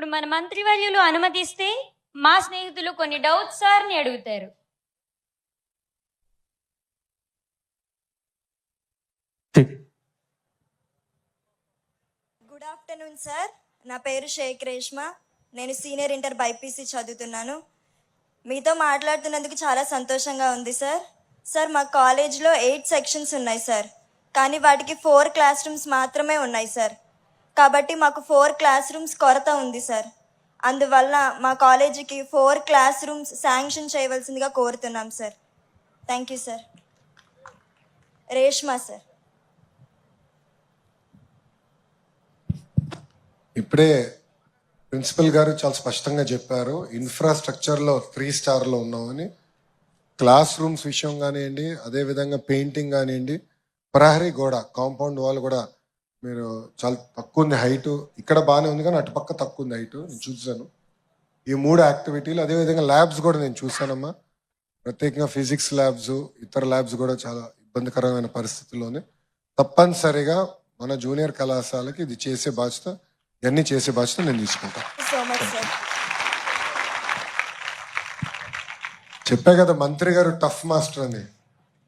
ఇప్పుడు మన మంత్రివర్యులు అనుమతిస్తే మా స్నేహితులు కొన్ని డౌట్స్ సార్ అని అడుగుతారు గుడ్ ఆఫ్టర్నూన్ సార్. నా పేరు షేక్ రేష్మా. నేను సీనియర్ ఇంటర్ బైపీసీ చదువుతున్నాను. మీతో మాట్లాడుతున్నందుకు చాలా సంతోషంగా ఉంది సార్. సార్ మా కాలేజ్లో ఎయిట్ సెక్షన్స్ ఉన్నాయి సార్. కానీ వాటికి ఫోర్ క్లాస్ రూమ్స్ మాత్రమే ఉన్నాయి సార్. కాబట్టి మాకు ఫోర్ క్లాస్ రూమ్స్ కొరత ఉంది సార్. అందువల్ల మా కాలేజీకి ఫోర్ క్లాస్ రూమ్స్ శాంక్షన్ చేయవలసిందిగా కోరుతున్నాం sir. Thank you sir. Reshma sir. ఇప్పుడే ప్రిన్సిపల్ గారు చాలా స్పష్టంగా చెప్పారు ఇన్ఫ్రాస్ట్రక్చర్లో త్రీ స్టార్లో ఉన్నామని. క్లాస్ రూమ్స్ విషయం కానివ్వండి అదేవిధంగా పెయింటింగ్ కానివ్వండి ప్రహరీ గోడ కాంపౌండ్ వాల్ కూడా మీరు చాలా తక్కువ ఉంది హైట్ ఇక్కడ బాగానే ఉంది కానీ అటుపక్క తక్కువ ఉంది హైట్ నేను చూసాను ఈ మూడు యాక్టివిటీలు అదేవిధంగా ల్యాబ్స్ కూడా నేను చూశానమ్మా. ప్రత్యేకంగా ఫిజిక్స్ ల్యాబ్స్ ఇతర ల్యాబ్స్ కూడా చాలా ఇబ్బందికరమైన పరిస్థితుల్లోనే. తప్పనిసరిగా మన జూనియర్ కళాశాలకి ఇది చేసే బాధ్యత ఇవన్నీ చేసే బాధ్యత నేను తీసుకుంటాను చెప్పా కదా మంత్రి గారు టఫ్ మాస్టర్ అని.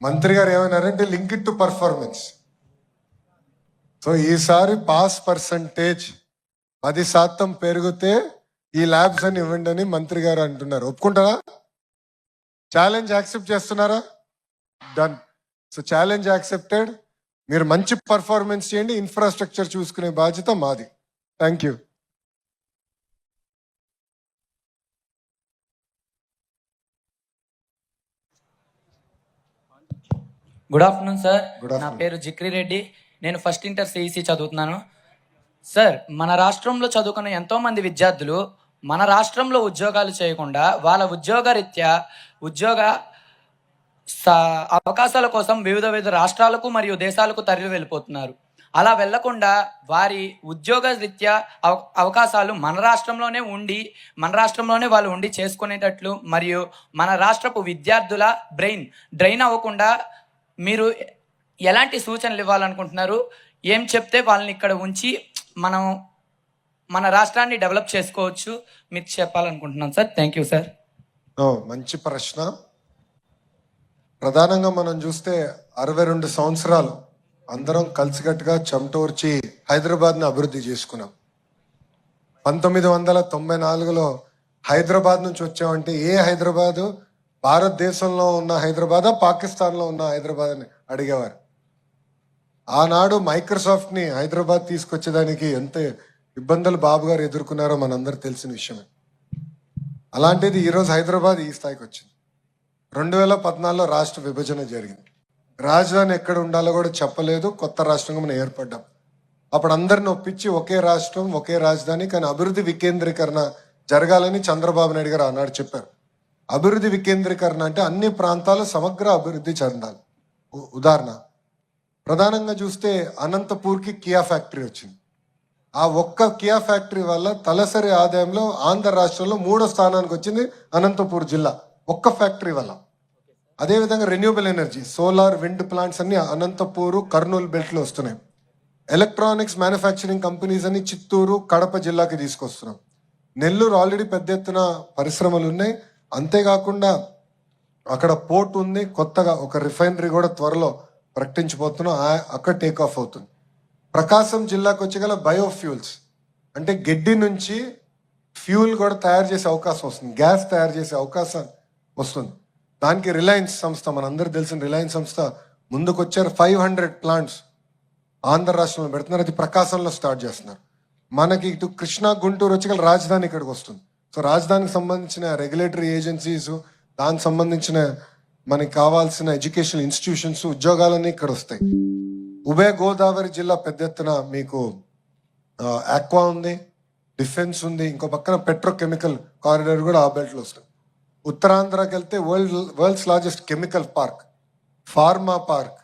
మంత్రి గారు ఏమన్నారంటే link it to performance so ఈసారి పాస్ పర్సంటేజ్ పది శాతం పెరిగితే ఈ ల్యాబ్స్ అని ఇవ్వండి అని మంత్రి గారు అంటున్నారు. ఒప్పుకుంటారా? ఛాలెంజ్ యాక్సెప్ట్ చేస్తున్నారా? Done so challenge accepted. మీరు మంచి పర్ఫార్మెన్స్ చేయండి. ఇన్ఫ్రాస్ట్రక్చర్ చూసుకునే బాధ్యత మాది. Thank you good afternoon sir నా. పేరు జిక్రి రెడ్డి. నేను ఫస్ట్ ఇంటర్ సిఈసి చదువుతున్నాను. సార్ మన రాష్ట్రంలో చదువుకున్న ఎంతోమంది విద్యార్థులు మన రాష్ట్రంలో ఉద్యోగాలు చేయకుండా వాళ్ళ ఉద్యోగ రీత్యా ఉద్యోగ అవకాశాల కోసం వివిధ వివిధ రాష్ట్రాలకు మరియు దేశాలకు తరలి వెళ్ళిపోతున్నారు. అలా వెళ్ళకుండా వారి ఉద్యోగ రీత్యా అవ- అవకాశాలు మన రాష్ట్రంలోనే ఉండి మన రాష్ట్రంలోనే వాళ్ళు ఉండి చేసుకునేటట్లు మరియు మన రాష్ట్రపు విద్యార్థుల బ్రెయిన్ డ్రైన్ అవ్వకుండా మీరు ఎలాంటి సూచనలు ఇవ్వాలనుకుంటున్నారు? ఏం చెప్తే వాళ్ళని ఇక్కడ ఉంచి మనం మన రాష్ట్రాన్ని డెవలప్ చేసుకోవచ్చు? మీరు చెప్పాలనుకుంటున్నాను సార్. Thank you sir. మంచి ప్రశ్న. ప్రధానంగా మనం చూస్తే అరవై రెండు సంవత్సరాలు అందరం కలిసికట్టుగా చెమటోర్చి హైదరాబాద్ని అభివృద్ధి చేసుకున్నాం. పంతొమ్మిది వందల తొంభై నాలుగులో హైదరాబాద్ నుంచి వచ్చామంటే ఏ హైదరాబాదు? భారతదేశంలో ఉన్న హైదరాబాదా? పాకిస్తాన్లో ఉన్న హైదరాబాద్ అని అడిగేవారు. ఆనాడు మైక్రోసాఫ్ట్ని హైదరాబాద్ తీసుకొచ్చేదానికి ఎంత ఇబ్బందులు బాబు గారు ఎదుర్కొన్నారో మనందరూ తెలిసిన విషయమే. అలాంటిది ఈరోజు హైదరాబాద్ ఈ స్థాయికి వచ్చింది. రెండు వేల పద్నాలుగులో రాష్ట్ర విభజన జరిగింది. రాజధాని ఎక్కడ ఉండాలో కూడా చెప్పలేదు కొత్త రాష్ట్రంగా మనం ఏర్పడ్డాం. అప్పుడు అందరిని ఒప్పించి ఒకే రాష్ట్రం ఒకే రాజధాని కానీ అభివృద్ధి వికేంద్రీకరణ జరగాలని చంద్రబాబు నాయుడు గారు ఆనాడు చెప్పారు. అభివృద్ధి వికేంద్రీకరణ అంటే అన్ని ప్రాంతాలు సమగ్ర అభివృద్ధి చెందాలి. ఉదాహరణ ప్రధానంగా చూస్తే అనంతపూర్కి కియా ఫ్యాక్టరీ వచ్చింది. ఆ ఒక్క కియా ఫ్యాక్టరీ వల్ల తలసరి ఆదాయంలో ఆంధ్ర రాష్ట్రంలో మూడో స్థానానికి వచ్చింది అనంతపూర్ జిల్లా ఒక్క ఫ్యాక్టరీ వల్ల. అదేవిధంగా renewable energy solar wind plants అన్ని అనంతపూరు కర్నూలు బెల్ట్లో వస్తున్నాయి. ఎలక్ట్రానిక్స్ మ్యానుఫ్యాక్చరింగ్ కంపెనీస్ అన్ని చిత్తూరు కడప జిల్లాకి తీసుకొస్తున్నాం. నెల్లూరు ఆల్రెడీ పెద్ద ఎత్తున పరిశ్రమలు ఉన్నాయి. అంతేకాకుండా అక్కడ పోర్ట్ ఉంది. కొత్తగా ఒక రిఫైనరీ కూడా త్వరలో ప్రకటించబోతున్నాం. అక్కడ టేక్ ఆఫ్ అవుతుంది. ప్రకాశం జిల్లాకు వచ్చేగల బయోఫ్యూల్స్ అంటే గడ్డి నుంచి ఫ్యూల్ కూడా తయారు చేసే అవకాశం వస్తుంది. గ్యాస్ తయారు చేసే అవకాశం వస్తుంది. దానికి రిలయన్స్ సంస్థ మనందరూ తెలిసిన రిలయన్స్ సంస్థ ముందుకు వచ్చారు ఫైవ్ హండ్రెడ్ ప్లాంట్స్ ఆంధ్ర రాష్ట్రంలో పెడుతున్నారు. అది ప్రకాశంలో స్టార్ట్ చేస్తున్నారు. మనకి ఇటు కృష్ణా గుంటూరు వచ్చి రాజధాని ఇక్కడికి వస్తుంది. సో రాజధానికి సంబంధించిన రెగ్యులేటరీ ఏజెన్సీస్ దానికి సంబంధించిన మనకి కావాల్సిన ఎడ్యుకేషన్ ఇన్స్టిట్యూషన్స్ ఉద్యోగాలన్నీ ఇక్కడ వస్తాయి. ఉభయ గోదావరి జిల్లా పెద్ద ఎత్తున మీకు ఆక్వా ఉంది డిఫెన్స్ ఉంది ఇంకో పక్కన పెట్రోకెమికల్ కారిడార్ కూడా ఆ బెల్ట్లో వస్తుంది. ఉత్తరాంధ్రకి వెళ్తే world world's largest chemical park pharma park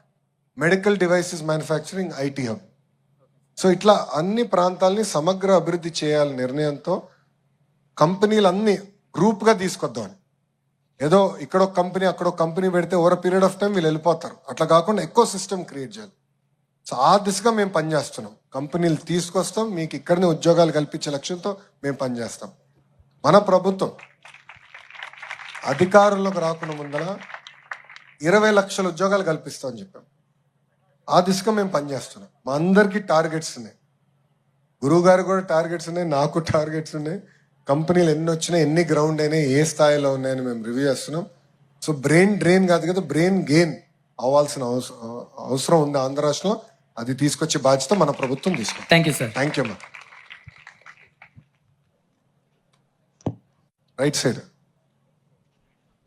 medical devices manufacturing IT hub so ఇట్లా అన్ని ప్రాంతాలని సమగ్ర అభివృద్ధి చేయాలి నిర్ణయంతో కంపెనీలు అన్ని గ్రూప్గా తీసుకొద్దామని. ఏదో ఇక్కడ ఒక కంపెనీ అక్కడ ఒక కంపెనీ పెడితే ఓవర్ పీరియడ్ ఆఫ్ టైం వీళ్ళు వెళ్ళిపోతారు. అట్లా కాకుండా ఎక్కువ సిస్టమ్ క్రియేట్ చేయాలి. సో ఆ దిశగా మేము పనిచేస్తున్నాం. కంపెనీలు తీసుకొస్తాం మీకు ఇక్కడనే ఉద్యోగాలు కల్పించే లక్ష్యంతో మేము పనిచేస్తాం. మన ప్రభుత్వం అధికారంలోకి రాకుండా ముందర ఇరవై లక్షల ఉద్యోగాలు కల్పిస్తామని చెప్పాం. ఆ దిశగా మేము పనిచేస్తున్నాం. మా అందరికీ టార్గెట్స్ ఉన్నాయి. గురువు గారు కూడా టార్గెట్స్ ఉన్నాయి నాకు టార్గెట్స్ ఉన్నాయి. కంపెనీలు ఎన్ని వచ్చినాయి ఎన్ని గ్రౌండ్ అయినాయి ఏ స్థాయిలో ఉన్నాయని మేము రివ్యూ చేస్తున్నాం. సో బ్రెయిన్ డ్రైన్ కాదు కదా బ్రెయిన్ గెయిన్ అవ్వాల్సిన అవసరం అవసరం ఉంది ఆంధ్ర రాష్ట్రంలో. అది తీసుకొచ్చే బాధ్యత మన ప్రభుత్వం తీసుకుంది. Thank you sir thank you అమ్మా రైట్ సైడ్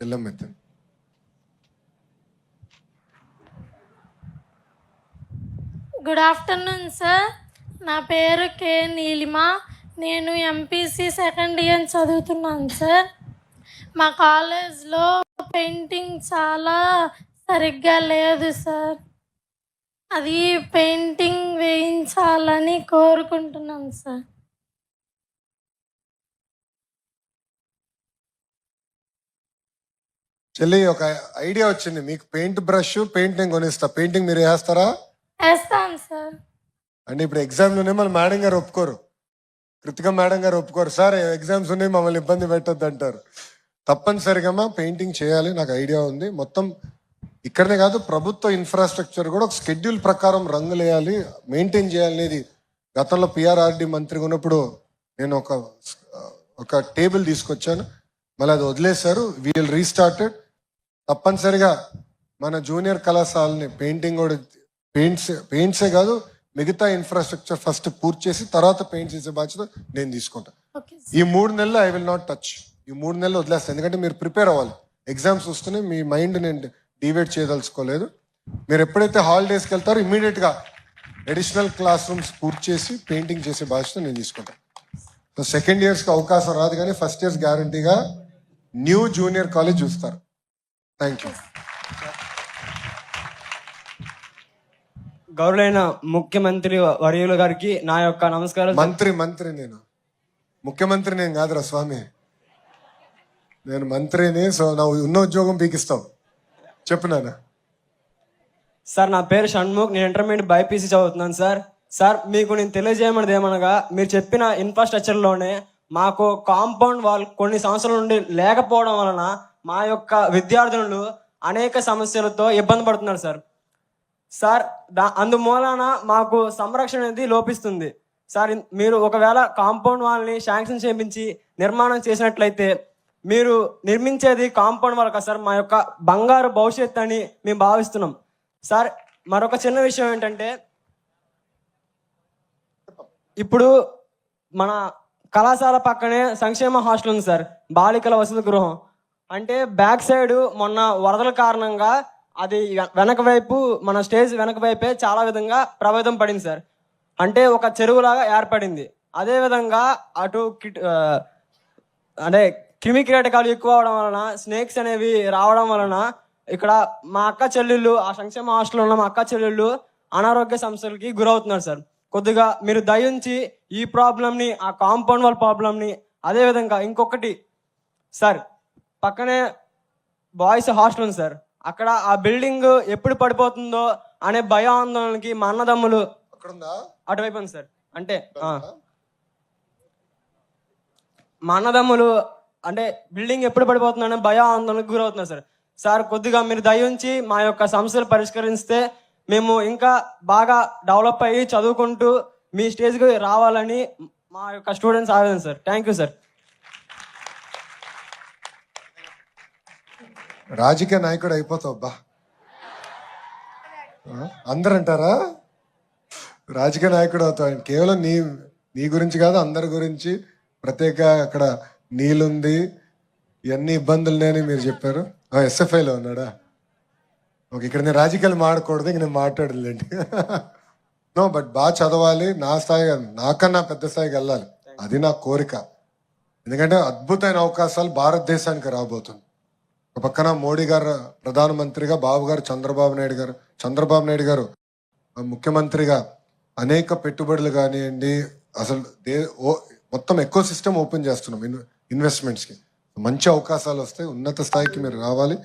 వెళ్ళం మెత్తన్ గుడ్ ఆఫ్టర్నూన్ సార్ నా పేరు కే నీలిమ. నేను ఎంపీసీ సెకండ్ ఇయర్ చదువుతున్నాను సార్ మా కాలేజ్లో పెయింటింగ్ చాలా సరిగ్గా లేదు సార్ అది పెయింటింగ్ వేయించాలని కోరుకుంటున్నాను సార్ చెల్లి ఒక ఐడియా వచ్చింది. మీకు పెయింట్ బ్రష్ పెయింట్ నేను కొనిస్తా. పెయింటింగ్ మీరు వేస్తారా? వేస్తాను సార్ అంటే ఇప్పుడు ఎగ్జామ్లోనే మళ్ళీ మేడం గారు ఒప్పుకోరు. కృతిక మేడం గారు ఒప్పుకోరు. సార్ ఎగ్జామ్స్ ఉన్నాయి మమ్మల్ని ఇబ్బంది పెట్టొద్దు అంటారు. తప్పనిసరిగా పెయింటింగ్ చేయాలి నాకు ఐడియా ఉంది. మొత్తం ఇక్కడనే కాదు ప్రభుత్వ ఇన్ఫ్రాస్ట్రక్చర్ కూడా ఒక స్కెడ్యూల్ ప్రకారం రంగులు వేయాలి మెయింటైన్ చేయాలనేది గతంలో పిఆర్ఆర్డి మంత్రిగా ఉన్నప్పుడు నేను ఒక ఒక టేబుల్ తీసుకొచ్చాను. మళ్ళీ అది వదిలేశారు. వీల్ రీస్టార్టెడ్ తప్పనిసరిగా మన జూనియర్ కళాశాలని పెయింటింగ్ కూడా పెయింట్స్ పెయింట్సే కాదు మిగతా ఇన్ఫ్రాస్ట్రక్చర్ ఫస్ట్ పూర్తి చేసి తర్వాత పెయింట్స్ చేసే బాధ్యత నేను తీసుకుంటాను ఓకే ఈ మూడు నెలలు ఐ విల్ నాట్ టచ్ ఈ మూడు నెలలు వదిలేస్తాను. ఎందుకంటే మీరు ప్రిపేర్ అవ్వాలి. ఎగ్జామ్స్ వస్తూనే మీ మైండ్ నేను డివేట్ చేయదలుచుకోలేదు. మీరు ఎప్పుడైతే హాలిడేస్కి వెళ్తారో ఇమీడియట్గా అడిషనల్ క్లాస్ రూమ్స్ పూర్తి చేసి పెయింటింగ్ చేసే బాధ్యత నేను తీసుకుంటాను సో సెకండ్ ఇయర్స్కి అవకాశం రాదు కానీ ఫస్ట్ ఇయర్స్ గ్యారంటీగా న్యూ జూనియర్ కాలేజ్ చూస్తారు. థ్యాంక్ యూ గౌరవైన ముఖ్యమంత్రి వర్యుల గారికి నా యొక్క నమస్కారం మంత్రి మంత్రి నేను. ముఖ్యమంత్రి నేను కాదురా స్వామి. నేను మంత్రిని సో నా ఉన్న ఉద్యోగం పీకిస్తావు చెప్పు నాన్న. సార్ నా పేరు షణ్ముఖ్. నేను ఇంటర్మీడియట్ బైపీసీ చదువుతున్నాను సార్. సార్ మీకు నేను తెలియజేయమన్నది ఏమనగా మీరు చెప్పిన ఇన్ఫ్రాస్ట్రక్చర్లోనే మాకు కాంపౌండ్ వాల్ కొన్ని సంవత్సరాల నుండి లేకపోవడం వలన మా యొక్క విద్యార్థులు అనేక సమస్యలతో ఇబ్బంది పడుతున్నారు సార్. సార్ దా అందుమూలన మాకు సంరక్షణ అనేది లోపిస్తుంది. సార్ మీరు ఒకవేళ కాంపౌండ్ వాళ్ళని శాంక్షన్ చేయించి నిర్మాణం చేసినట్లయితే మీరు నిర్మించేది కాంపౌండ్ వాళ్ళ కదా సార్ మా యొక్క బంగారు భవిష్యత్తు అని మేము భావిస్తున్నాం. సార్ మరొక చిన్న విషయం ఏంటంటే ఇప్పుడు మన కళాశాల పక్కనే సంక్షేమ హాస్టల్ ఉంది సార్ బాలికల వసతి గృహం. అంటే బ్యాక్ సైడ్ మొన్న వరదల కారణంగా అది వెనక వైపు మన స్టేజ్ వెనక వైపే చాలా విధంగా ప్రభావితం పడింది సార్. అంటే ఒక చెరువులాగా ఏర్పడింది. అదే విధంగా అటు అంటే క్రిమి కీటకాలు ఎక్కువ అవడం వలన స్నేక్స్ అనేవి రావడం వలన ఇక్కడ మా అక్క చెల్లెళ్ళు ఆ సంక్షేమ హాస్టల్లో ఉన్న మా అక్క చెల్లెళ్ళు అనారోగ్య సమస్యలకి గురవుతున్నారు సార్. కొద్దిగా మీరు దయించి ఈ ప్రాబ్లమ్ని ఆ కాంపౌండ్ వాళ్ళ ప్రాబ్లమ్ని అదే విధంగా ఇంకొకటి సార్ పక్కనే బాయ్స్ హాస్టల్ ఉంది సార్. అక్కడ ఆ బిల్డింగ్ ఎప్పుడు పడిపోతుందో అనే భయ ఆందోళనకి మా అన్నదమ్ములు అటువైపు ఉంది సార్. అంటే. మా అన్నదమ్ములు అంటే బిల్డింగ్ ఎప్పుడు పడిపోతుందనే భయ ఆందోళనకు గురవుతున్నారు సార్. సార్ కొద్దిగా మీరు దయ ఉంచి మా యొక్క సమస్యలు పరిష్కరిస్తే మేము ఇంకా బాగా డెవలప్ అయ్యి చదువుకుంటూ మీ స్టేజ్కి రావాలని మా యొక్క స్టూడెంట్స్ ఆవేదన సార్. Thank you sir. రాజకీయ నాయకుడు అయిపోతావు అబ్బా. అందరు అంటారా రాజకీయ నాయకుడు అవుతావు. కేవలం నీ నీ గురించి కాదు అందరి గురించి. ప్రత్యేక అక్కడ నీళ్ళుంది ఇవన్నీ ఇబ్బందులు ఉన్నాయని మీరు చెప్పారు. ఎస్ఎఫ్ఐలో ఉన్నాడా? ఓకే ఇక్కడ నేను రాజకీయాలు మాడకూడదు ఇంక నేను మాట్లాడలేండి. నో బట్ బాగా చదవాలి. నా స్థాయి నాకన్నా పెద్ద స్థాయికి వెళ్ళాలి. అది నా కోరిక. ఎందుకంటే అద్భుతమైన అవకాశాలు భారతదేశానికి రాబోతుంది. పక్కన మోడీ గారు ప్రధానమంత్రిగా బాబు గారు చంద్రబాబు నాయుడు గారు చంద్రబాబు నాయుడు గారు ముఖ్యమంత్రిగా అనేక పెట్టుబడులు కానివ్వండి అసలు దే మొత్తం ఎక్కువ సిస్టమ్ ఓపెన్ చేస్తున్నాం ఇన్ ఇన్వెస్ట్మెంట్స్కి. మంచి అవకాశాలు వస్తాయి ఉన్నత స్థాయికి మీరు రావాలి.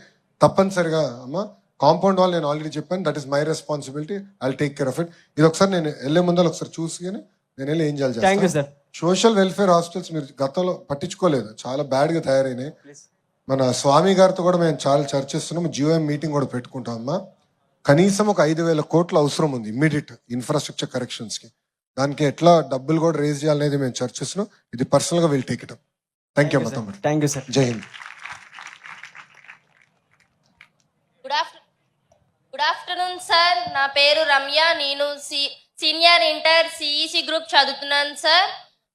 తప్పనిసరిగా అమ్మ కాంపౌండ్ వాల్ నేను ఆల్రెడీ చెప్పాను that is my responsibility I take care of it. ఇది ఒకసారి నేను వెళ్ళే ముందర ఒకసారి చూసి కానీ నేను వెళ్ళి ఏం చేయాలి సోషల్ వెల్ఫేర్ హాస్టల్స్ మీరు గతంలో పట్టించుకోలేదు. చాలా బ్యాడ్గా తయారైనాయి మన స్వామి గారితో కూడా మేము చాలా చర్చిస్తున్నాము. జియోఎం మీటింగ్ కూడా పెట్టుకుంటాం అమ్మా. కనీసం ఒక ఐదు వేల కోట్ల అవసరం ఉంది ఇమ్మీడియట్ ఇన్ఫ్రాస్ట్రక్చర్ కరెక్షన్స్కి. దానికి ఎట్లా డబ్బులు కూడా రేజ్ చేయాలనేది మేము చర్చిస్తున్నాం. ఇది పర్సనల్గా will take it thank you అమ్మా తమ్ముడు. థ్యాంక్ యూ సార్ జై Hind. Good after good afternoon sir. నా పేరు రమ్య. నేను సి సీనియర్ ఇంటర్ సిఈసి గ్రూప్ చదువుతున్నాను సార్.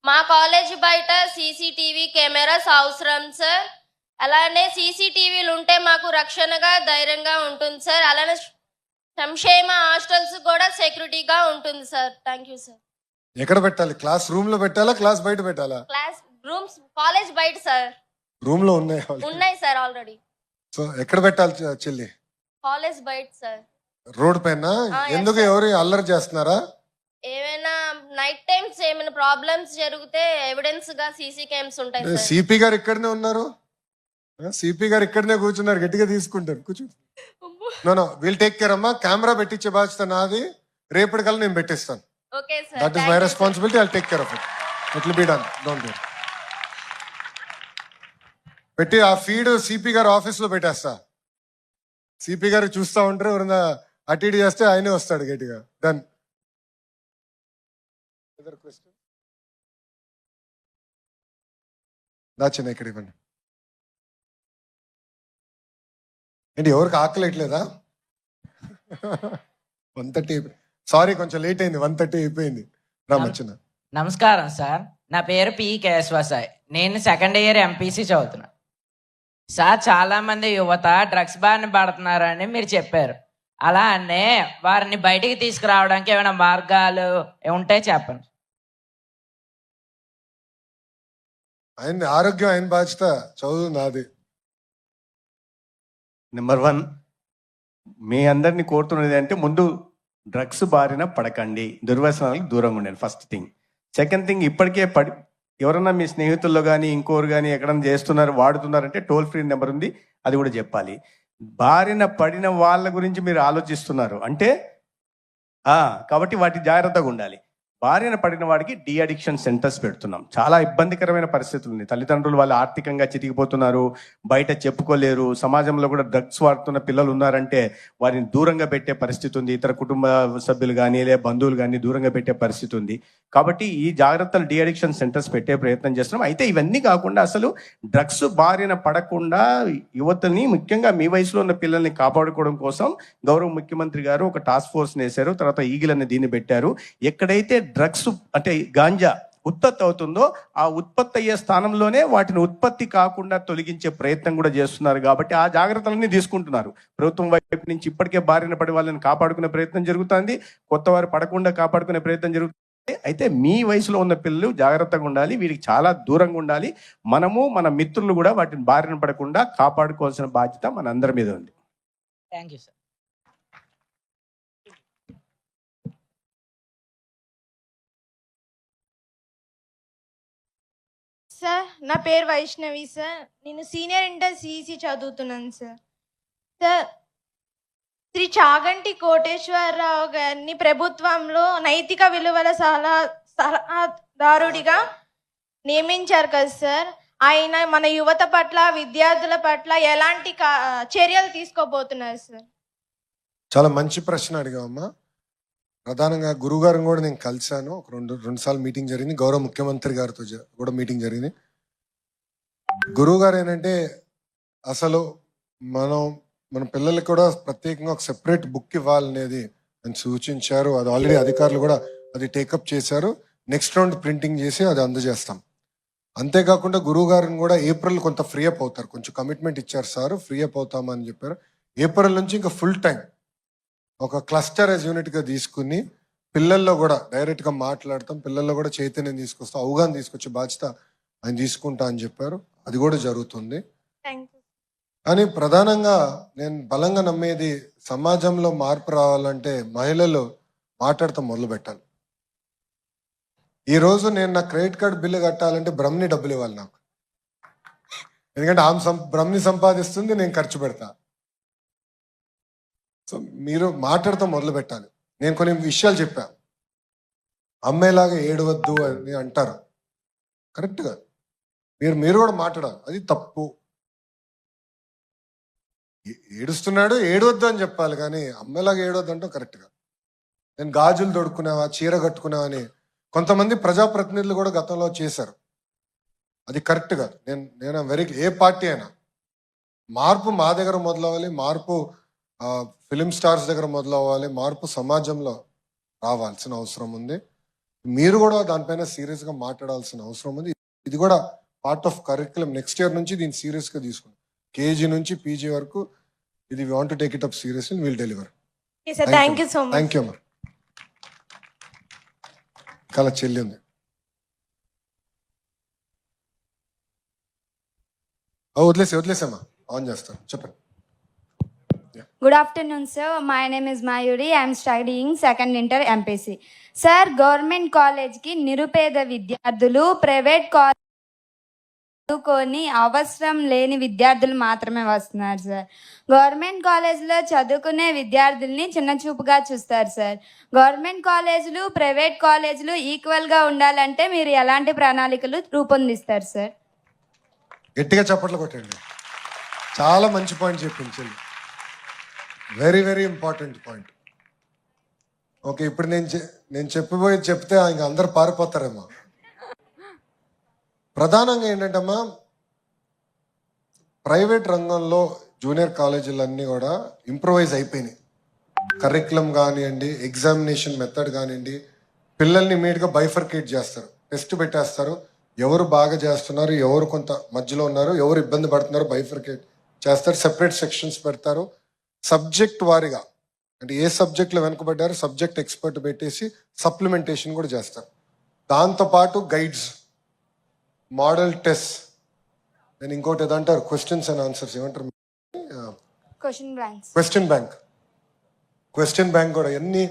మా కాలేజ్ బయట సీసీటీవీ కెమెరాస్ అవసరం సార్. అలానే సీసీటీవీలు ఉంటే మాకు రక్షణగా ధైర్యంగా ఉంటుంది సార్. అలానే సంక్షేమ హాస్టల్స్ కూడా సెక్యూరిటీగా ఉంటుంది సార్. Thank you sir. ఎక్కడ పెట్టాలి? క్లాస్ రూమ్లో పెట్టాలా? క్లాస్ బయట పెట్టాలా? క్లాస్ రూమ్స్ కాలేజ్ బయట సార్. రూమ్లో ఉన్నాయి ఉన్నాయి సార్ ఆల్రెడీ. సో ఎక్కడ పెట్టాలి చెల్లి? కాలేజ్ బయట సార్. రోడ్ పైన? ఎందుకు. ఎవరు అల్లరి చేస్తున్నారా? ఏమైనా నైట్ టైమ్స్ ఏమైనా ప్రాబ్లమ్స్ జరిగితే ఎవిడెన్స్గా సీసీ క్యామ్స్ ఉంటాయి సార్. సిపి గారు ఇక్కడనే ఉన్నారు? సిపి గారు ఇక్కడనే కూర్చున్నారు గట్టిగా తీసుకుంటారు. కూర్చో. No no will take care అమ్మా. కెమెరా పెట్టించే బాధ్యత నాది. రేపటికల్లా నేను పెట్టిస్తాను. That is my responsibility I take care of it it will be done don't do పెట్టి ఆ ఫీడ్ సిపి గారు ఆఫీస్లో పెట్టేస్తా. సిపి గారు చూస్తా ఉంటారు. ఎవరైనా అటు ఇటు చేస్తే ఆయనే వస్తాడు గట్టిగా. డన్ దాచిన ఇక్కడ ఇవ్వండి. ఏంటి ఎవరికి ఆకలేట్లేదా వన్ థర్టీ సారీ కొంచెం లేట్ అయింది వన్ థర్టీ అయిపోయింది. రామచ్చిన నమస్కారం సార్. నా పేరు పి. కేశవసాయ్. నేను సెకండ్ ఇయర్ ఎంపీసీ చదువుతున్నా. సార్ చాలా మంది యువత డ్రగ్స్ బారిన పడుతున్నారని మీరు చెప్పారు. అలా అనే వారిని బయటికి తీసుకురావడానికి ఏమైనా మార్గాలు ఉంటే చెప్పండి. ఆయన ఆరోగ్యం ఆయన బాధ్యత చదువు నాది. నెంబర్ వన్ మీ అందరిని కోరుతున్నది అంటే ముందు డ్రగ్స్ బారిన పడకండి. దుర్వ్యసనాలకు దూరంగా ఉండండి. ఫస్ట్ థింగ్ సెకండ్ థింగ్ ఇప్పటికే పడి ఎవరన్నా మీ స్నేహితుల్లో కానీ ఇంకోరు కానీ ఎక్కడన్నా చేస్తున్నారు వాడుతున్నారంటే టోల్ ఫ్రీ నెంబర్ ఉంది. అది కూడా చెప్పాలి. బారిన పడిన వాళ్ళ గురించి మీరు ఆలోచిస్తున్నారు. అంటే కాబట్టి వాటి జాగ్రత్తగా ఉండాలి. బారిన పడిన వాడికి డి అడిక్షన్ సెంటర్స్ పెడుతున్నాం. చాలా ఇబ్బందికరమైన పరిస్థితులు ఉన్నాయి. తల్లిదండ్రులు వాళ్ళు ఆర్థికంగా చితికిపోతున్నారు బయట చెప్పుకోలేరు సమాజంలో కూడా డ్రగ్స్ వాడుతున్న పిల్లలు ఉన్నారంటే వారిని దూరంగా పెట్టే పరిస్థితి ఉంది. ఇతర కుటుంబ సభ్యులు కానీ లేదా బంధువులు కానీ దూరంగా పెట్టే పరిస్థితి ఉంది. కాబట్టి ఈ జాగ్రత్తలు డి అడిక్షన్ సెంటర్స్ పెట్టే ప్రయత్నం చేస్తున్నాం. అయితే ఇవన్నీ కాకుండా అసలు డ్రగ్స్ బారిన పడకుండా యువతని ముఖ్యంగా మీ వయసులో ఉన్న పిల్లల్ని కాపాడుకోవడం కోసం గౌరవ ముఖ్యమంత్రి గారు ఒక టాస్క్ ఫోర్స్ వేశారు. తర్వాత ఈగిల్ అనే దీన్ని పెట్టారు. ఎక్కడైతే డ్రగ్స్ అంటే గాంజా ఉత్పత్తి అవుతుందో ఆ ఉత్పత్తి అయ్యే స్థానంలోనే వాటిని ఉత్పత్తి కాకుండా తొలగించే ప్రయత్నం కూడా చేస్తున్నారు కాబట్టి ఆ జాగ్రత్తలన్నీ తీసుకుంటున్నారు. ప్రభుత్వం వైపు నుంచి ఇప్పటికే బారిన పడి వాళ్ళని కాపాడుకునే ప్రయత్నం జరుగుతుంది. కొత్త వారు పడకుండా కాపాడుకునే ప్రయత్నం జరుగుతుంది. అయితే మీ వయసులో ఉన్న పిల్లలు జాగ్రత్తగా ఉండాలి. వీరికి చాలా దూరంగా ఉండాలి. మనము మన మిత్రులు కూడా వాటిని బారిన పడకుండా కాపాడుకోవాల్సిన బాధ్యత మనందరి మీద ఉంది. థ్యాంక్ యూ సార్ సార్ నా పేరు వైష్ణవి సార్ నేను సీనియర్ ఇంటర్ సిఈసి చదువుతున్నాను సార్ సార్ శ్రీ చాగంటి కోటేశ్వరరావు గారిని ప్రభుత్వంలో నైతిక విలువల సలహా సలహాదారుడిగా నియమించారు కదా సార్ ఆయన మన యువత పట్ల విద్యార్థుల పట్ల ఎలాంటి కా- చర్యలు తీసుకోబోతున్నారు సార్ చాలా మంచి ప్రశ్న అడిగావమ్మా. ప్రధానంగా గురువు గారిని కూడా నేను కలిశాను. ఒక రెండు రెండు సార్లు మీటింగ్ జరిగింది. గౌరవ ముఖ్యమంత్రి గారితో కూడా మీటింగ్ జరిగింది. గురువు గారు ఏంటంటే అసలు మనం మన పిల్లలకి కూడా ప్రత్యేకంగా ఒక సెపరేట్ బుక్ ఇవ్వాలనేది అని సూచించారు. అది ఆల్రెడీ అధికారులు కూడా అది టేకప్ చేశారు. నెక్స్ట్ రౌండ్ ప్రింటింగ్ చేసి అది అందజేస్తాం. అంతేకాకుండా గురువు గారిని కూడా ఏప్రిల్ కొంత ఫ్రీ అప్ అవుతారు. కొంచెం కమిట్మెంట్ ఇచ్చారు సార్. ఫ్రీ అప్ అవుతామని చెప్పారు. ఏప్రిల్ నుంచి ఇంకా ఫుల్ టైం ఒక క్లస్టర్ యాజ్ యూనిట్గా తీసుకుని పిల్లల్లో కూడా డైరెక్ట్గా మాట్లాడతాం. పిల్లల్లో కూడా చైతన్యం తీసుకొస్తాం. అవగాహన తీసుకొచ్చే బాధ్యత ఆయన తీసుకుంటా అని చెప్పారు. అది కూడా జరుగుతుంది. కానీ ప్రధానంగా నేను బలంగా నమ్మేది సమాజంలో మార్పు రావాలంటే మహిళలు మాట్లాడటం మొదలు పెట్టాలి. ఈ రోజు నేను నా క్రెడిట్ కార్డ్ బిల్లు కట్టాలంటే బ్రహ్మని డబ్బులు ఇవ్వాలి నాకు. ఎందుకంటే ఆమె సం బ్రహ్మని సంపాదిస్తుంది నేను ఖర్చు పెడతా. సో మీరు మాట్లాడుతూ మొదలు పెట్టాలి నేను కొన్ని విషయాలు చెప్పా. అమ్మాయిలాగా ఏడవద్దు అని అంటారు. కరెక్ట్గా మీరు మీరు కూడా మాట్లాడాలి. అది తప్పు. ఏ- ఏడుస్తున్నాడు ఏడవద్దు అని చెప్పాలి కానీ అమ్మాయిలాగా ఏడవద్దు అంటే కరెక్ట్గా నేను గాజులు దొడుకున్నావా చీర కట్టుకున్నావా అని కొంతమంది ప్రజాప్రతినిధులు కూడా గతంలో చేశారు. అది కరెక్ట్ కాదు నేను నేను వెరీ ఏ పార్టీ అయినా మార్పు మా దగ్గర మొదలవ్వాలి మార్పు ఫిలిం స్టార్స్ దగ్గర మొదలవ్వాలి మార్పు సమాజంలో రావాల్సిన అవసరం ఉంది. మీరు కూడా దానిపైన సీరియస్గా మాట్లాడాల్సిన అవసరం ఉంది. ఇది కూడా part of curriculum next year నుంచి దీన్ని సీరియస్గా తీసుకున్నాం కేజీ నుంచి పీజీ వరకు ఇది want take it up serious will deliver thank you so much thank you అమ్మా కళ చెల్లి ఉంది. వదిలేసి వదిలేసమ్మా ఆన్ చేస్తాను. చెప్పండి. Good afternoon, sir. My name is Mayuri. I am studying second inter MPC. Sir government కాలేజ్కి నిరుపేద విద్యార్థులు ప్రైవేట్ కాలేజ్ చదువుకొని అవసరం లేని విద్యార్థులు మాత్రమే వస్తున్నారు సార్ గవర్నమెంట్ కాలేజ్లో చదువుకునే విద్యార్థుల్ని చిన్నచూపుగా చూస్తారు సార్ గవర్నమెంట్ కాలేజీలు ప్రైవేట్ కాలేజీలు ఈక్వల్గా ఉండాలంటే మీరు ఎలాంటి ప్రణాళికలు రూపొందిస్తారు సార్ గట్టిగా చప్పట్లు కొట్టండి చాలా మంచి పాయింట్ చెప్పింది very very important point okay ఇప్పుడు నేను చె- నేను చెప్పిపోయి చెప్తే ఇంక అందరు పారిపోతారేమో. ప్రధానంగా ఏంటంటమ్మా ప్రైవేట్ రంగంలో జూనియర్ కాలేజీలన్నీ కూడా ఇంప్రూవైజ్ అయిపోయినాయి. కరిక్యులం కానివ్వండి ఎగ్జామినేషన్ మెథడ్ కానివ్వండి పిల్లల్ని ఇమీడియట్గా బైఫర్కేట్ చేస్తారు. టెస్ట్ పెట్టేస్తారు. ఎవరు బాగా చేస్తున్నారు ఎవరు కొంత మధ్యలో ఉన్నారు ఎవరు ఇబ్బంది పడుతున్నారు బైఫర్కేట్ చేస్తారు. సెపరేట్ సెక్షన్స్ పెడతారు. సబ్జెక్ట్ వారిగా అంటే ఏ సబ్జెక్ట్లో వెనుకబడ్డారో సబ్జెక్ట్ ఎక్స్పర్ట్ పెట్టేసి సప్లిమెంటేషన్ కూడా చేస్తారు. దాంతోపాటు గైడ్స్ మోడల్ టెస్ట్ నేను ఇంకోటి ఏదో అంటారు క్వశ్చన్స్ అండ్ ఆన్సర్స్ ఏమంటారు? Question bank. క్వశ్చన్ బ్యాంక్ కూడా ఎన్ని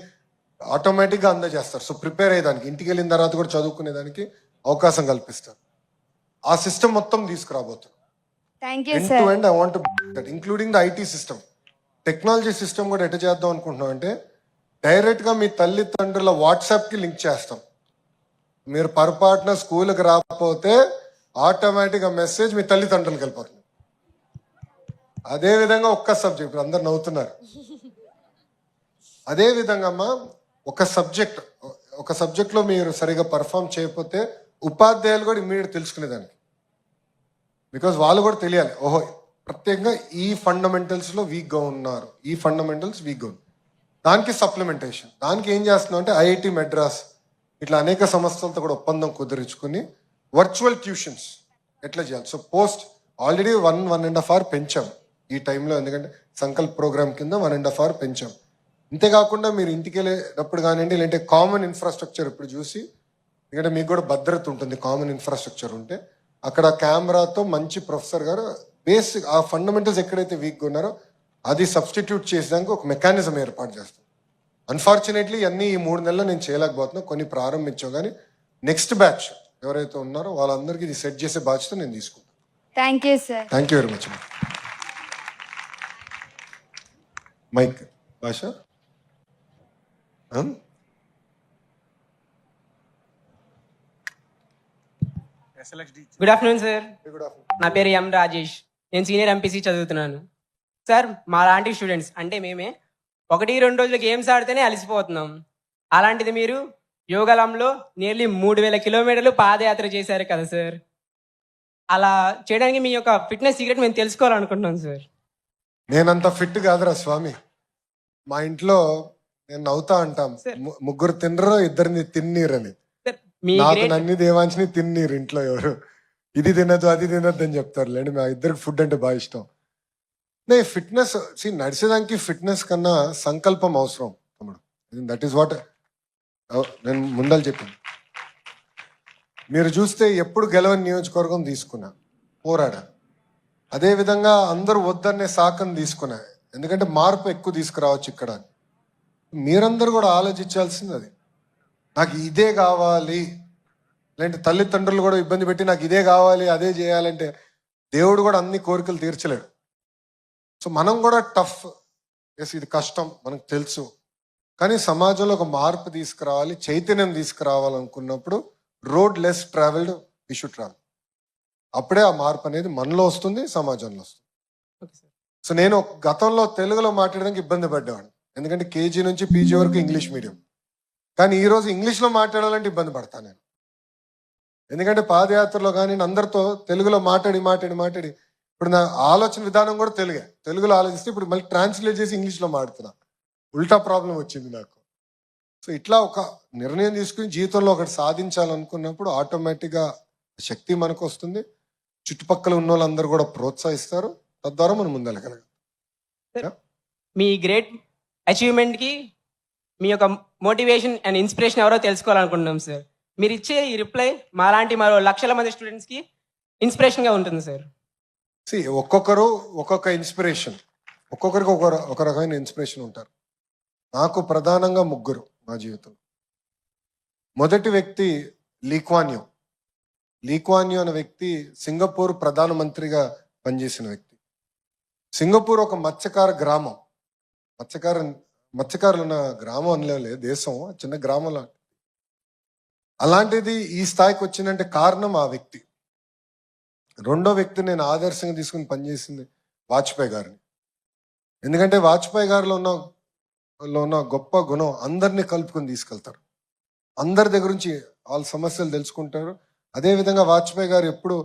ఆటోమేటిక్గా అందజేస్తారు. సో ప్రిపేర్ అయ్యేదానికి ఇంటికి వెళ్ళిన తర్వాత కూడా చదువుకునేదానికి అవకాశం కల్పిస్తారు. ఆ సిస్టమ్ మొత్తం that including the IT system technology system కూడా ఎట్లా చేద్దాం అనుకుంటున్నాం అంటే డైరెక్ట్గా మీ తల్లిదండ్రుల వాట్సాప్కి లింక్ చేస్తాం. మీరు పొరపాటున స్కూల్కి రాకపోతే ఆటోమేటిక్గా మెసేజ్ మీ తల్లిదండ్రులకు వెళ్ళిపోతుంది. అదే విధంగా ఒక్క సబ్జెక్ట్ ఇప్పుడు అందరు నవ్వుతున్నారు. అదే విధంగా అమ్మా ఒక సబ్జెక్ట్ ఒక సబ్జెక్ట్లో మీరు సరిగా పర్ఫామ్ చేయకపోతే ఉపాధ్యాయులు కూడా ఇమ్మీడియట్ తెలుసుకునేదానికి. బికాజ్ వాళ్ళు కూడా తెలియాలి ఓహో ప్రత్యేకంగా ఈ ఫండమెంటల్స్లో వీక్గా ఉన్నారు. ఈ ఫండమెంటల్స్ వీక్గా ఉన్నారు. దానికి సప్లిమెంటేషన్ దానికి ఏం చేస్తున్నాం అంటే ఐఐటి మెడ్రాస్ ఇట్లా అనేక సంస్థలతో కూడా ఒప్పందం కుదిరించుకుని వర్చువల్ ట్యూషన్స్ ఎట్లా చేయాలి? So post already one one and half hour పెంచాం. ఈ టైంలో ఎందుకంటే సంకల్ప్ ప్రోగ్రామ్ కింద వన్ అండ్ హాఫ్ అవర్ పెంచాం. అంతేకాకుండా మీరు ఇంటికి వెళ్ళేటప్పుడు కానివ్వండి లేదంటే కామన్ ఇన్ఫ్రాస్ట్రక్చర్ ఇప్పుడు చూసి ఎందుకంటే మీకు కూడా భద్రత ఉంటుంది కామన్ ఇన్ఫ్రాస్ట్రక్చర్ ఉంటే. అక్కడ కెమెరాతో మంచి ప్రొఫెసర్ గారు బేసిక్ ఆ ఫండమెంటల్స్ ఎక్కడైతే వీక్గా ఉన్నారో అది సబ్స్టిట్యూట్ చేసేదానికి ఒక మెకానిజం ఏర్పాటు చేస్తాం. అన్ఫార్చునేట్లీ అన్ని ఈ మూడు నెలలు నేను చేయలేకపోతున్నా. కొన్ని ప్రారంభించాం కానీ నెక్స్ట్ బ్యాచ్ ఎవరైతే ఉన్నారో వాళ్ళందరికీ ఇది సెట్ చేసే బాధ్యత నేను తీసుకుంటాను. Thank you sir thank you very much mike Basha good afternoon sir good afternoon నా పేరు ఎం రాజేష్. నేను సీనియర్ ఎంపీసీ చదువుతున్నాను. సార్ మా లాంటి స్టూడెంట్స్ అంటే మేమే ఒకటి రెండు రోజులు గేమ్స్ ఆడితేనే అలసిపోతున్నాం. అలాంటిది మీరు యోగలంలో నియర్లీ మూడు వేల కిలోమీటర్లు పాదయాత్ర చేశారు కదా సార్ అలా చేయడానికి మీ యొక్క ఫిట్నెస్ సీక్రెట్ మేము తెలుసుకోవాలనుకుంటున్నాం సార్ నేనంత ఫిట్ కాదురా స్వామి. మా ఇంట్లో నేను నవ్వుతా అంటాం. ము- ముగ్గురు తినరు ఇద్దరిని తిన్నీరని. నాకు నన్ని దేవాంశని తిన్నీరు ఇంట్లో ఎవరు. ఇది తినద్దు అది తినద్దు అని చెప్తారు లేండి. మా ఇద్దరికి ఫుడ్ అంటే బాగా ఇష్టం. నే ఫిట్నెస్ సి నడిచేదానికి ఫిట్నెస్ కన్నా సంకల్పం అవసరం తమ్ముడు. దట్ ఈస్ వాట్ నేను ముందలు చెప్పాను. మీరు చూస్తే ఎప్పుడు గెలవని నియోజకవర్గం తీసుకున్నా పోరాడా. అదే విధంగా అందరూ వద్దనే సాకని తీసుకున్నా. ఎందుకంటే మార్పు ఎక్కువ తీసుకురావచ్చు ఇక్కడ మీరందరూ కూడా ఆలోచించాల్సింది అది. నాకు ఇదే కావాలి. లేదంటే తల్లిదండ్రులు కూడా ఇబ్బంది పెట్టి నాకు ఇదే కావాలి అదే చేయాలంటే దేవుడు కూడా అన్ని కోరికలు తీర్చలేడు. సో మనం కూడా టఫ్ ఎస్ ఇది కష్టం మనకు తెలుసు. కానీ సమాజంలో ఒక మార్పు తీసుకురావాలి చైతన్యం తీసుకురావాలనుకున్నప్పుడు road less travelled issue travel అప్పుడే ఆ మార్పు అనేది మనలో వస్తుంది సమాజంలో వస్తుంది. సో నేను గతంలో తెలుగులో మాట్లాడడానికి ఇబ్బంది పడ్డేవాడిని. ఎందుకంటే కేజీ నుంచి పీజీ వరకు ఇంగ్లీష్ మీడియం. కానీ ఈ రోజు ఇంగ్లీష్లో మాట్లాడాలంటే ఇబ్బంది పడతాను నేను. ఎందుకంటే పాదయాత్రలో కానీ నేను అందరితో తెలుగులో మాట్లాడి మాట్లాడి మాట్లాడి. ఇప్పుడు నా ఆలోచన విధానం కూడా తెలుగే. తెలుగులో ఆలోచిస్తే ఇప్పుడు మళ్ళీ ట్రాన్స్లేట్ చేసి ఇంగ్లీష్లో మాడుతున్నా ఉల్టా ప్రాబ్లం వచ్చింది నాకు. సో ఇట్లా ఒక నిర్ణయం తీసుకుని జీవితంలో ఒకటి సాధించాలనుకున్నప్పుడు ఆటోమేటిక్గా శక్తి మనకు వస్తుంది చుట్టుపక్కల ఉన్న వాళ్ళందరూ కూడా ప్రోత్సహిస్తారు. తద్వారా మనం ముందెళ్ళగలం మీ గ్రేట్ అచీవ్మెంట్కి మీ యొక్క మోటివేషన్ అండ్ ఇన్స్పిరేషన్ ఎవరో తెలుసుకోవాలనుకుంటున్నాం సార్ మీరు ఇచ్చే ఈ రిప్లై మాలాంటి మరో లక్షల మంది స్టూడెంట్స్కి ఇన్స్పిరేషన్గా ఉంటుంది సార్ సి ఒక్కొక్కరు ఒక్కొక్క ఇన్స్పిరేషన్ ఒక్కొక్కరికి ఒక ఒక రకమైన ఇన్స్పిరేషన్ ఉంటారు. నాకు ప్రధానంగా ముగ్గురు నా జీవితంలో. మొదటి వ్యక్తి లీక్వాన్యో. లీక్వాన్యో అనే వ్యక్తి సింగపూర్ ప్రధానమంత్రిగా పనిచేసిన వ్యక్తి. సింగపూర్ ఒక మత్స్యకార గ్రామం. మత్స్యకార మత్స్యకారులు ఉన్న గ్రామం అనలేదు దేశం చిన్న గ్రామం లాంటి. అలాంటిది ఈ స్థాయికి వచ్చిందంటే కారణం ఆ వ్యక్తి. రెండో వ్యక్తి నేను ఆదర్శంగా తీసుకుని పనిచేసింది వాజ్పేయి గారిని. ఎందుకంటే వాజ్పేయి గారిలో ఉన్న లో ఉన్న గొప్ప గుణం అందరినీ కలుపుకొని తీసుకెళ్తారు. అందరి దగ్గర నుంచి వాళ్ళ సమస్యలు తెలుసుకుంటారు. అదేవిధంగా వాజ్పేయి గారు ఎప్పుడు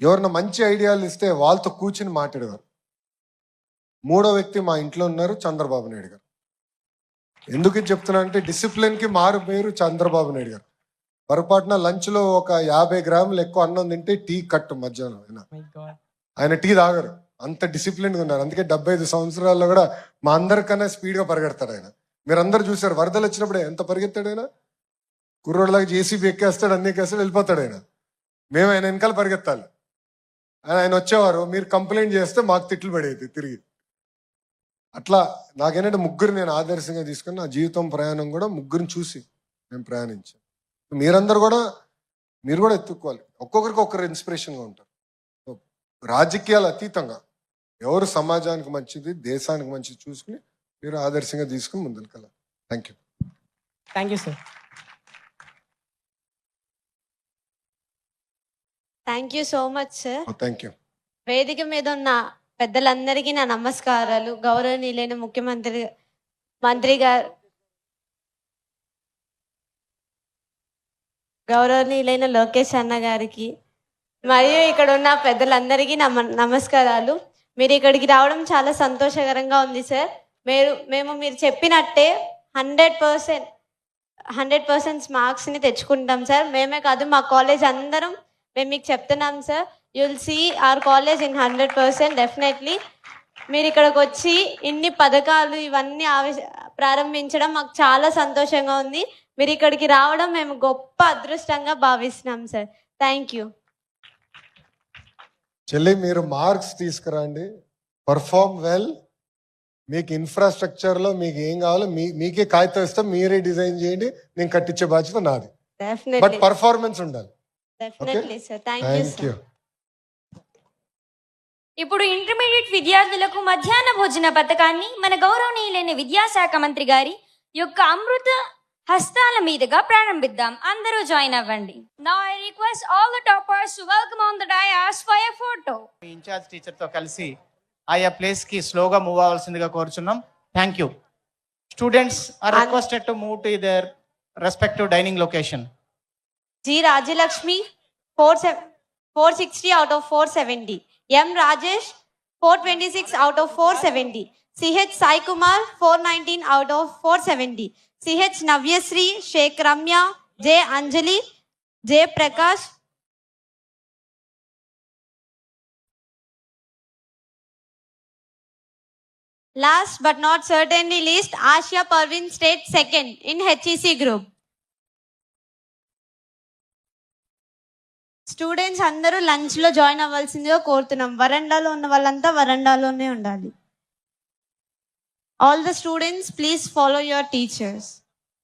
ఎవరన్నా మంచి ఐడియాలు ఇస్తే వాళ్ళతో కూర్చుని మాట్లాడేవారు. మూడో వ్యక్తి మా ఇంట్లో ఉన్నారు చంద్రబాబు నాయుడు గారు. ఎందుకు చెప్తున్నా అంటే డిసిప్లిన్కి మారు పేరు చంద్రబాబు నాయుడు గారు. పొరపాటున లంచ్లో ఒక యాభై గ్రాములు ఎక్కువ అన్నం తింటే టీ కట్టు మధ్యాహ్నం ఆయన ఆయన టీ తాగరు. అంత డిసిప్లిన్గా ఉన్నారు. అందుకే డెబ్బై ఐదు సంవత్సరాల్లో కూడా మా అందరికన్నా స్పీడ్గా పరిగెడతాడు ఆయన. మీరు అందరు చూసారు వరదలు వచ్చినప్పుడు ఎంత పరిగెత్తాడు ఆయన? కుర్రోడ్లాగా జేసీబీ ఎక్కేస్తాడు అన్ని ఎక్కేస్తాడు వెళ్ళిపోతాడు ఆయన. మేము ఆయన వెనకాల పరిగెత్తాలి. ఆయన ఆయన వచ్చేవారు మీరు కంప్లైంట్ చేస్తే మాకు తిట్లు పడేది తిరిగి. అట్లా నాకేంటంటే ముగ్గురు నేను ఆదర్శంగా తీసుకుని నా జీవితం ప్రయాణం కూడా ముగ్గురిని చూసి నేను ప్రయాణించాను. మీరందరూ కూడా మీరు కూడా ఎత్తుక్కోవాలి. ఒక్కొక్కరికి ఒక్కరు ఇన్స్పిరేషన్గా ఉంటారు. సో రాజకీయాలు అతీతంగా ఎవరు సమాజానికి మంచిది దేశానికి మంచిది చూసుకుని మీరు ఆదర్శంగా తీసుకుని ముందుకెళ్ళాలి. Thank you. Thank you sir. Thank you so much sir. Thank you. వేదిక మీద ఉన్న పెద్దలందరికీ నా నమస్కారాలు. గౌరవనీయులైన ముఖ్యమంత్రి మంత్రి గారు గౌరవనీయులైన లోకేష్ అన్న గారికి మరియు ఇక్కడ ఉన్న పెద్దలందరికీ నమ నమస్కారాలు. మీరు ఇక్కడికి రావడం చాలా సంతోషకరంగా ఉంది సార్. మీరు మేము మీరు చెప్పినట్టే హండ్రెడ్ పర్సెంట్ హండ్రెడ్ పర్సెంట్ మార్క్స్ని తెచ్చుకుంటాం సార్. మేమే కాదు మా కాలేజ్ అందరం మేము మీకు చెప్తున్నాం sir. You'll see our college in hundred percent definitely మీరు ఇక్కడికి వచ్చి ఇన్ని పథకాలు ఇవన్నీ ఆవి ప్రారంభించడం మాకు చాలా సంతోషంగా ఉంది. మీరు ఇక్కడికి రావడం మేము గొప్ప అదృష్టంగా భావిస్తున్నాం సార్ థ్యాంక్ యూ చెల్లి మీరు మార్క్స్ తీసుకురండి. పర్ఫార్మ్ వెల్ మీకు ఇన్ఫ్రాస్ట్రక్చర్లో మీకు ఏం కావాలో మీ మీకే కాగితం ఇస్తాం. మీరే డిజైన్ చేయండి. నేను కట్టించే బాధ్యత నాది. బట్ పర్ఫార్మెన్స్ ఉండాలి. థ్యాంక్ యూ ఇప్పుడు ఇంటర్మీడియట్ విద్యార్థులకు మధ్యాహ్న భోజన పథకాన్ని మన గౌరవనీయులైన విద్యాశాఖ మంత్రి గారి యొక్క అమృత హస్తాల మీదుగా ప్రారంభిద్దాం. అందరూ జాయిన్ అవ్వండి. నా I request all the toppers to welcome on the dais for a photo incharge టీచర్తో కలిసి ఆయా ప్లేస్కి స్లోగా మూవ్ అవ్వాల్సిందిగా కోరుచున్నాం. Thank you students are requested to move to their respective dining location G Rajyalakshmi four four sixty out of four seventy M. Rajesh, 426 out of 470. CH Sai Kumar, 419 out of 470. CH Navyasri, Sheikh Ramya, J. Anjali, J. Prakash, Last but not certainly least, Asya Parvin State second in HEC group. Students అందరూ లంచ్లో join అవ్వాల్సిందిగా కోరుతున్నాం. వరండాలో ఉన్న వాళ్ళంతా వరండాలోనే ఉండాలి. All the students please follow your teachers.